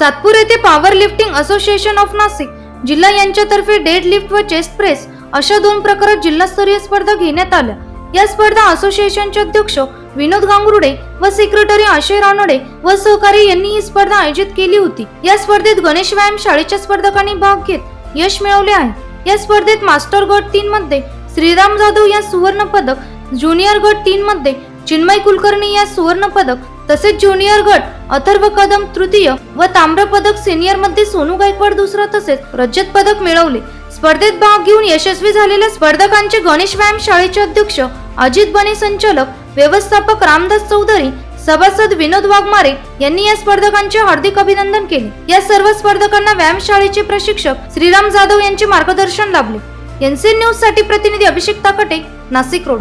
सातपूर येथे power lifting association of Nashik जिल्हा यांच्यातर्फे डेड लिफ्ट व चेस्ट प्रेस अशा दोन प्रकारात जिल्हास्तरीय स्पर्धा घेण्यात आल्या. या स्पर्धा असोसिएशनचे अध्यक्ष विनोद गांगुर्डे व सेक्रेटरी आशय रानडे व सहकारी यांनी ही स्पर्धा आयोजित केली होती. या स्पर्धेत गणेश व्यायाम शाळेच्या स्पर्धकांनी भाग घेत यश मिळवले आहे. या स्पर्धेत मास्टर गट तीन मध्ये श्रीराम जाधव या सुवर्ण पदक ज्युनियर गट तीन मध्ये चिन्मय कुलकर्णी या सुवर्ण पदक तसेच ज्युनियर गट अथर्व कदम तृतीय व ताम्र पदक सिनियरमध्ये सोनू गायकवाड दुसरा तसेच रजत पदक मिळवले. स्पर्धेत भाग घेऊन यशस्वी झालेल्या स्पर्धकांचे गणेश व्यायाम शाळेचे अध्यक्ष अजित बने संचालक व्यवस्थापक रामदास चौधरी सभासद विनोद वाघमारे यांनी या स्पर्धकांचे हार्दिक अभिनंदन केले. या सर्व स्पर्धकांना व्यायाम शाळेचे प्रशिक्षक श्रीराम जाधव यांचे मार्गदर्शन लाभले. एनसी न्यूजसाठी प्रतिनिधी अभिषेक ताकटे नाशिक रोड.